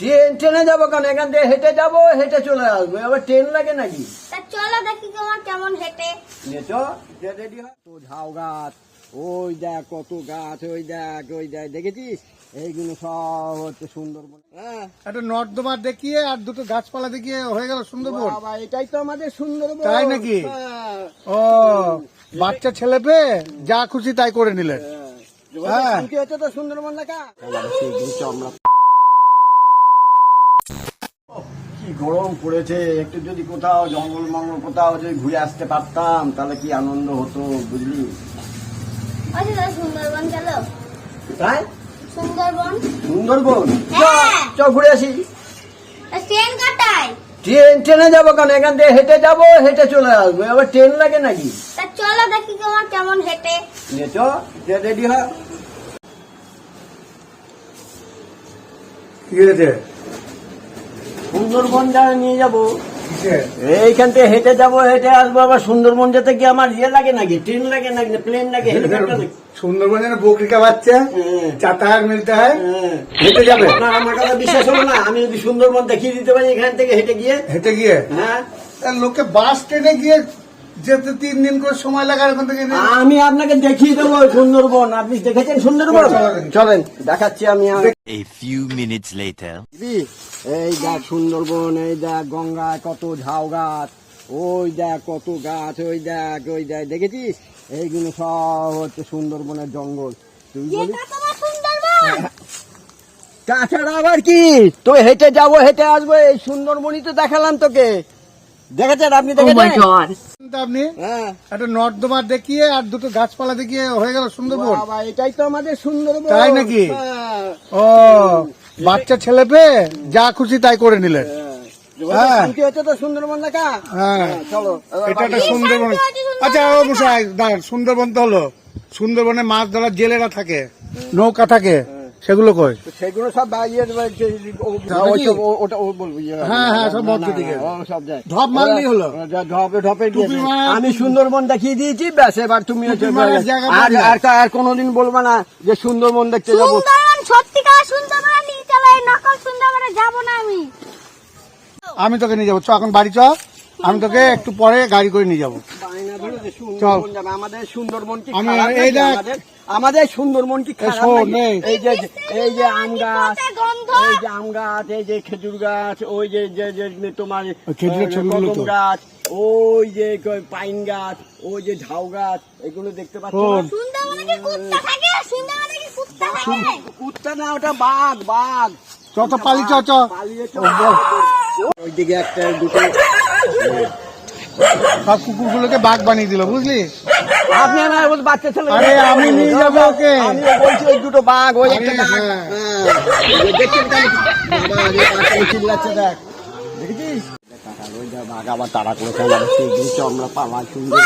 Train ট্রেনে যাব কেন? এখান থেকে হেঁটে যাব হেঁটে চলে আসব। আবার ট্রেন লাগে নাকি? চলো দেখি তোমার কেমন হেঁটে। রেডি তো ঝাউ গাছ ওই দেখ কত গাছ ওই দেখ ওই দেখ দেখেছিস? এইগুলো সব হচ্ছে সুন্দরবন। হ্যাঁ। একটা নর্দমা দেখিয়ে আর দুটো গাছপালা দেখিয়ে হয়ে গেল সুন্দরবন। বাবা এটাই তো আমাদের সুন্দরবন। তাই নাকি? হ্যাঁ, ও বাচ্চা ছেলে পেয়ে যা খুশি তাই করে নিলেন। হ্যাঁ। হ্যাঁ। কি হচ্ছে তো সুন্দরবন লেখা আমরা কি গরম পড়েছে একটু যদি কোথাও জঙ্গল মঙ্গল কোথাও যদি ঘুরে আসতে পারতাম তাহলে কি আনন্দ হতো বুঝলি? আচ্ছা সুন্দরবন চলো তাই? সুন্দরবন? সুন্দরবন? চ, হ্যাঁ। ঘুরে আসি। ট্রেন ট্রেনে যাব কেন? এখান থেকে হেঁটে যাব হেঁটে চলে আসব। আবার ট্রেন লাগে নাকি? তা চলো দেখি তোমার কেমন হেঁটে। নেচো রেডি হয় কি হয়েছে? সুন্দরবন যা নিয়ে যাব? এইখান থেকে হেঁটে যাব হেঁটে আসব আবার সুন্দরবন যেতে কি আমার ইয়ে লাগে নাকি? ট্রেন লাগে নাকি? প্লেন লাগে? সুন্দরবন যেন বকরিকা বাচ্চা হ্যাঁ। চাতার মিলতে হয় হ্যাঁ। হেঁটে যাবে? না আমার কথা বিশ্বাস হলো না। আমি যদি সুন্দরবন দেখিয়ে দিতে পারি এখান থেকে হেঁটে গিয়ে? হেঁটে গিয়ে? হ্যাঁ। লোকে বাস ট্রেনে গিয়ে যেতে তিন দিন করে সময় লাগে আর থেকে আমি আপনাকে দেখিয়ে দেবো সুন্দরবন। আপনি দেখেছেন সুন্দরবন? চলেন দেখাচ্ছি আমি A few minutes later. এই দেখ সুন্দরবন এই দেখ গঙ্গায় কত ঝাউ গাছ ওই দেখ কত গাছ ওই দেখ ওই দেখ দেখেছিস? এইগুলো সব হচ্ছে সুন্দরবনের জঙ্গল। তুই বলি তাছাড়া আবার কি? তো হেঁটে যাব হেঁটে আসব এই সুন্দরবনই তো দেখালাম তোকে। দেখেছেন আপনি আপনি? হ্যাঁ। একটা নর্দমা দেখিয়ে আর দুটো গাছপালা দেখিয়ে হয়ে গেল সুন্দরবন। এটাই তো আমাদের সুন্দরবন। তাই নাকি? হ্যাঁ, ও বাচ্চা ছেলে পেয়ে যা খুশি তাই করে নিলেন। হ্যাঁ। কি হচ্ছে তো সুন্দরবন হ্যাঁ। চলো এটা একটা সুন্দরবন। আচ্ছা ও মশাই সুন্দরবন তো হলো। সুন্দরবনে মাছ ধরার জেলেরা থাকে নৌকা থাকে। সেগুলো কই সেগুলো সব ওটা ও বলব ইয়ে, হ্যাঁ, হ্যাঁ, সব না, মধ্য না, দিকে। সব যায়। ঢপ মারলেই হলো। ঢপে ঢপে টুপি দিয়েছে। মারা- আমি সুন্দরবন দেখিয়ে দিয়েছি ব্যাস এবার তুমি আর আর কোনোদিন বলব না যে সুন্দরবন দেখতে যাব। সত্যিকার সুন্দরবন নিয়ে চলো এই নকল সুন্দরবনে যাব না আমি। আমি তোকে নিয়ে যাব। চ এখন বাড়ি চ। আমি তোকে একটু পরে গাড়ি করে নিয়ে যাব। আমাদের সুন্দরবন কি আমি-। আমাদের-? এই। যে এই যে গাছ এই যে আম গাছ এই যে খেজুর গাছ ওই যে যে যে তোমার ওই। কদম গাছ ওই যে পাইন গাছ ওই যে ঝাউ গাছ এগুলো দেখতে পাচ্ছ? কুত্তা থাকে? সুন্দরবনে কি কুত্তা থাকে? কুত্তা না ওটা বাঘ বাঘ। চ তো পালি চ চ। পালিয়ে ওইদিকে একটা দুটো সব কুকুরগুলোকে বাঘ বানিয়ে দিল বুঝলি আপনি আমার বলতে বাচ্চা ছেলে আরে, আমি নিয়ে যাব ওকে। আমি বলছি ওই দুটো বাঘ ওই একটা বাঘ। এই যে দেখছেন কেন? বাবা, এই বাচ্চাটা চিল্লাচ্ছে দেখ দেখেছিস বাঘ আবার তাড়া করেছে সেই জিনিসটা আমরা পাওয়া সুন্দর